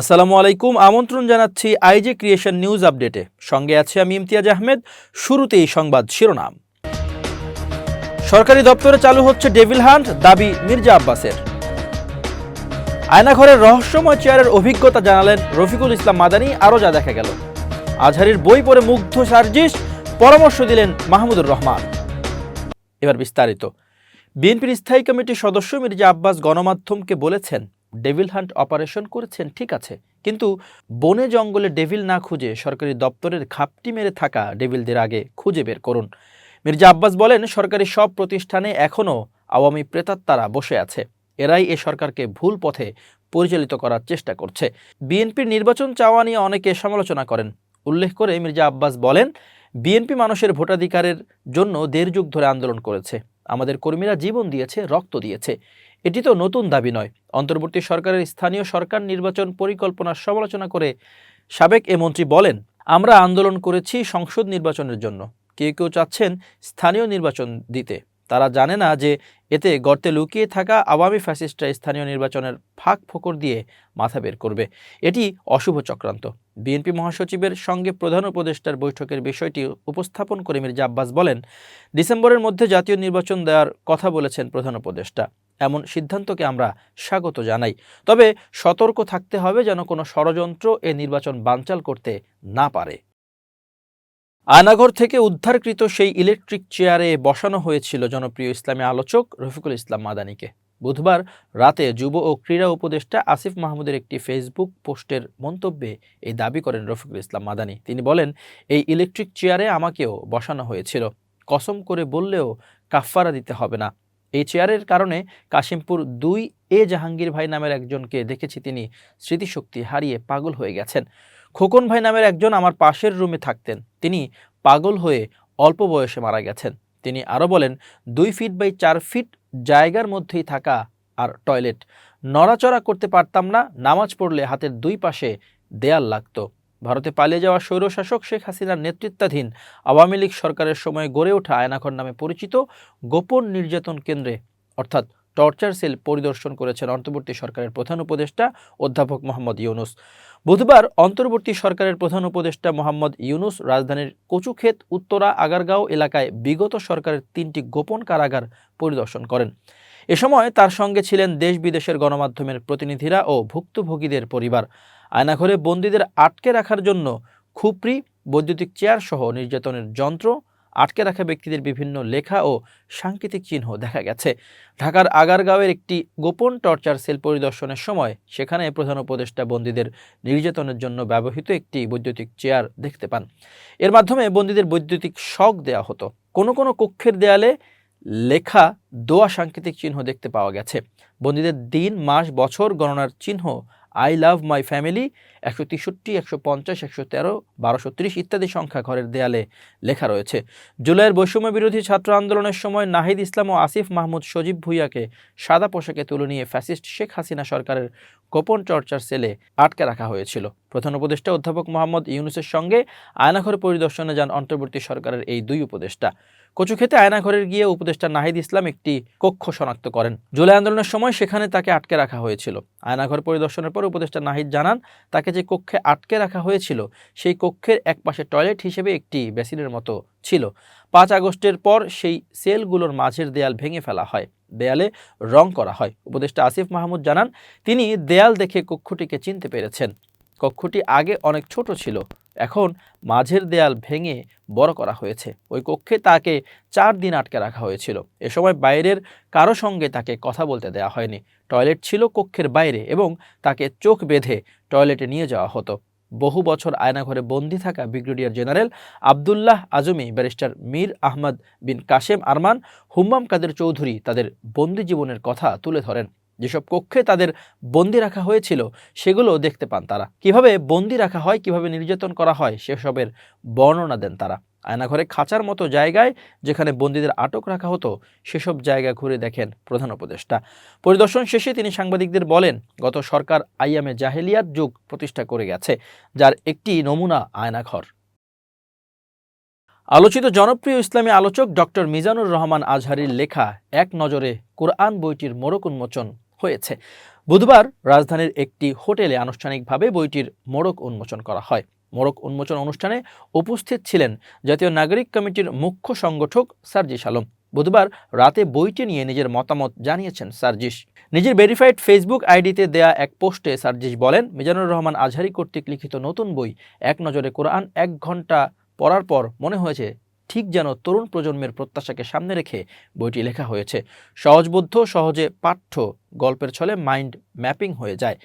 আসসালামু আলাইকুম, আমন্ত্রণ জানাচ্ছি আইজে ক্রিয়েশন নিউজ আপডেটে। সঙ্গে আছে আমি ইমতিয়াজ আহমেদ, শুরুতেই সংবাদ শিরোনাম। সরকারি দপ্তরে চালু হচ্ছে ডেভিল হান্ট, দাবি মির্জা আব্বাসের। আয়নাঘরের রহস্যময় চেয়ারের অভিজ্ঞতা জানালেন রফিকুল ইসলাম মাদানি, আরও যা দেখা গেল। আজহারির বই পড়ে মুগ্ধ সার্জিস, পরামর্শ দিলেন মাহমুদুর রহমান। এবার বিস্তারিত। বিএনপির স্থায়ী কমিটির সদস্য মির্জা আব্বাস গণমাধ্যমকে বলেছেন ডেভিল হান্ট অপারেশন করেছেন, ঠিক আছে। কিন্তু বনে জঙ্গলে ডেভিল না খুঁজে সরকারি দপ্তরের খাপটি মেরে থাকা ডেভিলদের আগে খুঁজে বের করুন। মির্জা আব্বাস বলেন, সরকারি সব প্রতিষ্ঠানে এখনও আওয়ামী প্রেতাত্মারা বসে আছে। এরাই এ সরকারকে ভুল পথে পরিচালিত করার চেষ্টা করছে। বিএনপির নির্বাচন চাওয়া নিয়ে অনেকে সমালোচনা করেন। উল্লেখ করে মির্জা আব্বাস বলেন, বিএনপি মানুষের ভোটাধিকারের জন্য দেড় যুগ ধরে আন্দোলন করেছে। আমাদের কর্মীরা জীবন দিয়েছে, রক্ত দিয়েছে। এটি তো নতুন দাবি নয়। অন্তর্বর্তী সরকারের স্থানীয় সরকার নির্বাচন পরিকল্পনার সমালোচনা করে সাবেক এ মন্ত্রী বলেন, আমরা আন্দোলন করেছি সংসদ নির্বাচনের জন্য। কেউ কেউ চাচ্ছেন স্থানীয় নির্বাচন দিতে। তারা জানে না যে এতে গর্তে লুকিয়ে থাকা আওয়ামী ফ্যাসিস্টরা স্থানীয় নির্বাচনের ফাঁক ফোকর দিয়ে মাথা বের করবে। এটি অশুভ চক্রান্ত। বিএনপি মহাসচিবের সঙ্গে প্রধান উপদেষ্টার বৈঠকের বিষয়টি উপস্থাপন করে মির্জা আব্বাস বলেন, ডিসেম্বরের মধ্যে জাতীয় নির্বাচন দেওয়ার কথা বলেছেন প্রধান উপদেষ্টা। এমন সিদ্ধান্তকে আমরা স্বাগত জানাই। তবে সতর্ক থাকতে হবে যেন কোনো ষড়যন্ত্র এ নির্বাচন বানচাল করতে না পারে। আয়নাঘর থেকে উদ্ধারকৃত সেই ইলেকট্রিক চেয়ারে বসানো হয়েছিল জনপ্রিয় ইসলামী আলোচক রফিকুল ইসলাম মাদানিকে। বুধবার রাতে যুব ও ক্রীড়া উপদেষ্টা আসিফ মাহমুদের একটি ফেসবুক পোস্টের মন্তব্যে এই দাবি করেন রফিকুল ইসলাম মাদানি। তিনি বলেন, এই ইলেকট্রিক চেয়ারে আমাকেও বসানো হয়েছিল। কসম করে বললেও কাফফারা দিতে হবে না। এই চেয়ারের কারণে কাশিমপুর দুই এ জাহাঙ্গীর ভাই নামের একজনকে দেখেছি তিনি স্মৃতিশক্তি হারিয়ে পাগল হয়ে গেছেন। খোকন ভাই নামের একজন আমার পাশের রুমে থাকতেন। তিনি পাগল হয়ে অল্প বয়সে মারা গেছেন। তিনি আরও বলেন, দুই ফিট বাই চার ফিট জায়গার মধ্যেই থাকা আর টয়লেট। নড়াচড়া করতে পারতাম না, নামাজ পড়লে হাতের দুই পাশে দেয়াল লাগতো। ভারতে পালিয়ে যাওয়া স্বৈরশাসক শেখ হাসিনার নেতৃত্বাধীন আওয়ামী লীগ সরকারের সময় গড়ে ওঠা আয়নাঘর নামে পরিচিত গোপন নির্যাতন কেন্দ্রে, অর্থাৎ টর্চার সেল পরিদর্শন করেছেন অন্তর্বর্তী সরকারের প্রধান উপদেষ্টা অধ্যাপক মোহাম্মদ ইউনুস। বুধবার অন্তর্বর্তী সরকারের প্রধান উপদেষ্টা মোহাম্মদ ইউনুস রাজধানীর কচুক্ষেত, উত্তরা, আগারগাঁও এলাকায় বিগত সরকারের তিনটি গোপন কারাগার পরিদর্শন করেন। এ সময় তার সঙ্গে ছিলেন দেশ বিদেশের গণমাধ্যমের প্রতিনিধিরা ও ভুক্তভোগীদের পরিবার। আয়নাঘরে বন্দীদের আটকে রাখার জন্য খুপরি, বৈদ্যুতিক চেয়ার সহ নির্যাতনের যন্ত্র আটকে রাখা ব্যক্তিদের বিভিন্ন লেখা ও সাংকেতিক চিহ্ন দেখা গেছে। ঢাকার আগারগাঁওয়ের একটি গোপন টর্চার সেল পরিদর্শনের সময় সেখানে প্রধান উপদেষ্টা বন্দীদের নির্যাতনের জন্য ব্যবহৃত একটি বৈদ্যুতিক চেয়ার দেখতে পান। এর মাধ্যমে বন্দীদের বৈদ্যুতিক শক দেওয়া হতো। কোনো কোনো কক্ষের দেয়ালে লেখা দোয়া সাংকেতিক চিহ্ন দেখতে পাওয়া গেছে। বন্দীদের দিন, মাস, বছর গণনার চিহ্ন আই লাভ মাই ফ্যামিলি, একশো তেষট্টি, একশো পঞ্চাশ, একশো তেরো, বারোশো ত্রিশ ইত্যাদি সংখ্যা ঘরের দেয়ালে লেখা রয়েছে। জুলাইয়ের বৈষম্য বিরোধী ছাত্র আন্দোলনের সময় নাহিদ ইসলাম ও আসিফ মাহমুদ সজীব ভুইয়াকে সাদা পোশাকে তুলে নিয়ে ফ্যাসিস্ট শেখ হাসিনা সরকারের গোপন চর্চার সেলে আটকে রাখা হয়েছিল। প্রধান উপদেষ্টা অধ্যাপক মোহাম্মদ ইউনুসের সঙ্গে আয়নাঘর পরিদর্শনে যান অন্তর্বর্তী সরকারের এই দুই উপদেষ্টা। কচুক্ষেতে আয়নাঘরের গিয়ে উপদেষ্টা নাহিদ ইসলাম একটি কক্ষ শনাক্ত করেন। জুলাই আন্দোলনের সময় সেখানে তাকে আটকে রাখা হয়েছিল। আয়নাঘর পরিদর্শনের পর উপদেষ্টা নাহিদ জানান, তাকে যে কক্ষে আটকে রাখা হয়েছিল, সেই কক্ষের একপাশে টয়লেট হিসেবে একটি বেসিনের মতো ছিল। পাঁচ আগস্টের পর সেই সেলগুলোর মাঝের দেয়াল ভেঙে ফেলা হয়। দেয়ালে রং করা হয়। উপদেষ্টা আসিফ মাহমুদ জানান, তিনি দেয়াল দেখে কক্ষটিকে চিনতে পেরেছেন। কক্ষটি আগে অনেক ছোট ছিল। এখন মাঝের দেয়াল ভেঙে বড় করা হয়েছে। ওই কক্ষে তাকে চার দিন আটকে রাখা হয়েছিল। এ সময় বাইরের কারও সঙ্গে তাকে কথা বলতে দেওয়া হয়নি। টয়লেট ছিল কক্ষের বাইরে এবং তাকে চোখ বেঁধে টয়লেটে নিয়ে যাওয়া হতো। বহু বছর আয়নাঘরে বন্দী থাকা brigadier general Abdullah Azmi, barrister Mir Ahmad bin Quasem Arman, Hummam Quader Chowdhury তাদের বন্দি জীবনের কথা তুলে ধরেন। যেসব কক্ষে তাদের বন্দি রাখা হয়েছিল, সেগুলো দেখতে পান তারা। কীভাবে বন্দি রাখা হয়, কীভাবে নির্যাতন করা হয়, সেসবের বর্ণনা দেন তারা। আয়নাঘরে খাঁচার মতো জায়গায় যেখানে বন্দীদের আটক রাখা হতো, সেসব জায়গা ঘুরে দেখেন প্রধান উপদেষ্টা। পরিদর্শন শেষে তিনি সাংবাদিকদের বলেন, গত সরকার আইয়ামে জাহেলিয়াত যুগ প্রতিষ্ঠা করে গেছে, যার একটি নমুনা আয়নাঘর। আলোচিত জনপ্রিয় ইসলামী আলোচক ডক্টর মিজানুর রহমান আজহারির লেখা, এক নজরে কোরআন বইটির মোড়ক উন্মোচন হয়েছে। বুধবার রাজধানীর একটি হোটেলে আনুষ্ঠানিকভাবে বইটির মোড়ক উন্মোচন করা হয়। মোড়ক উন্মোচন অনুষ্ঠানে উপস্থিত ছিলেন জাতীয় নাগরিক কমিটির মুখ্য সংগঠক সার্জিস আলম। বুধবার রাতে বইটি নিয়ে নিজের মতামত জানিয়েছেন সার্জিস। নিজের ভেরিফাইড ফেসবুক আইডিতে দেয়া এক পোস্টে সার্জিস বলেন, মিজানুর রহমান আজহারি কর্তৃক লিখিত নতুন বই, এক নজরে কোরআন এক ঘণ্টা পড়ার পর মনে হয়েছে ঠিক যেন তরুণ প্রজন্মের প্রত্যাশাকে সামনে রেখে বইটি লেখা হয়েছে। সহজবোধ্য, সহজে পাঠ্য গল্পের ছলে মাইন্ড ম্যাপিং হয়ে যায়।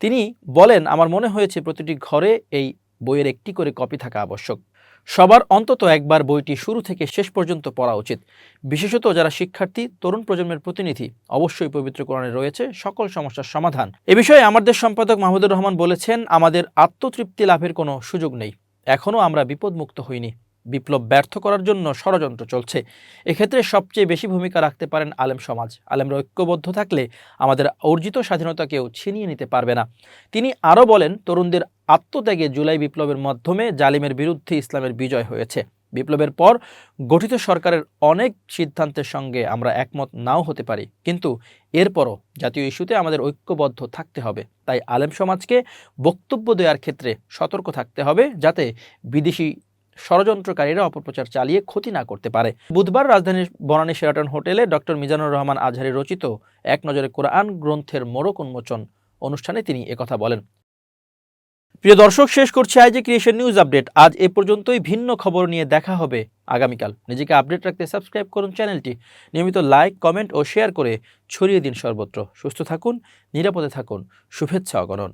তিনি বলেন, আমার মনে হয়েছে প্রতিটি ঘরে এই বইয়ের একটি করে কপি থাকা আবশ্যক। সবার অন্তত একবার বইটি শুরু থেকে শেষ পর্যন্ত পড়া উচিত। বিশেষত যারা শিক্ষার্থী, তরুণ প্রজন্মের প্রতিনিধি, অবশ্যই পবিত্র কোরআনে রয়েছে সকল সমস্যার সমাধান। এ বিষয়ে আমাদের সম্পাদক মাহমুদুর রহমান বলেছেন, আমাদের আত্মতৃপ্তি লাভের কোনো সুযোগ নেই। এখনও আমরা বিপদমুক্ত হইনি। বিপ্লব ব্যর্থ করার জন্য ষড়যন্ত্র চলছে। এক্ষেত্রে সবচেয়ে বেশি ভূমিকা রাখতে পারেন আলেম সমাজ। আলেমরা ঐক্যবদ্ধ থাকলে আমাদের অর্জিত স্বাধীনতা কেউ ছিনিয়ে নিতে পারবে না। তিনি আরও বলেন, তরুণদের আত্মত্যাগে জুলাই বিপ্লবের মাধ্যমে জালিমের বিরুদ্ধে ইসলামের বিজয় হয়েছে। বিপ্লবের পর গঠিত সরকারের অনেক সিদ্ধান্তের সঙ্গে আমরা একমত নাও হতে পারি। কিন্তু এরপরও জাতীয় ইস্যুতে আমাদের ঐক্যবদ্ধ থাকতে হবে। তাই আলেম সমাজকে বক্তব্য দেওয়ার ক্ষেত্রে সতর্ক থাকতে হবে যাতে বিদেশি ষড়যন্ত্রকারীরা অপপ্রচার চালিয়ে ক্ষতি না করতে পারে। বুধবার রাজধানীর বনানী শেরাটন হোটেলে ডক্টর মিজানুর রহমান আজহারি রচিত এক নজরে কোরআন গ্রন্থের মোড়ক উন্মোচন অনুষ্ঠানে তিনি একথা বলেন। প্রিয় দর্শক, শেষ করছি আইজি ক্রিয়েশন নিউজ আপডেট। আজ এ পর্যন্তই ভিন্ন খবর নিয়ে দেখা হবে আগামীকাল। নিজেকে আপডেট রাখতে সাবস্ক্রাইব করুন চ্যানেলটি। নিয়মিত লাইক, কমেন্ট ও শেয়ার করে ছড়িয়ে দিন সর্বত্র। সুস্থ থাকুন, নিরাপদে থাকুন। শুভেচ্ছা, অগণন।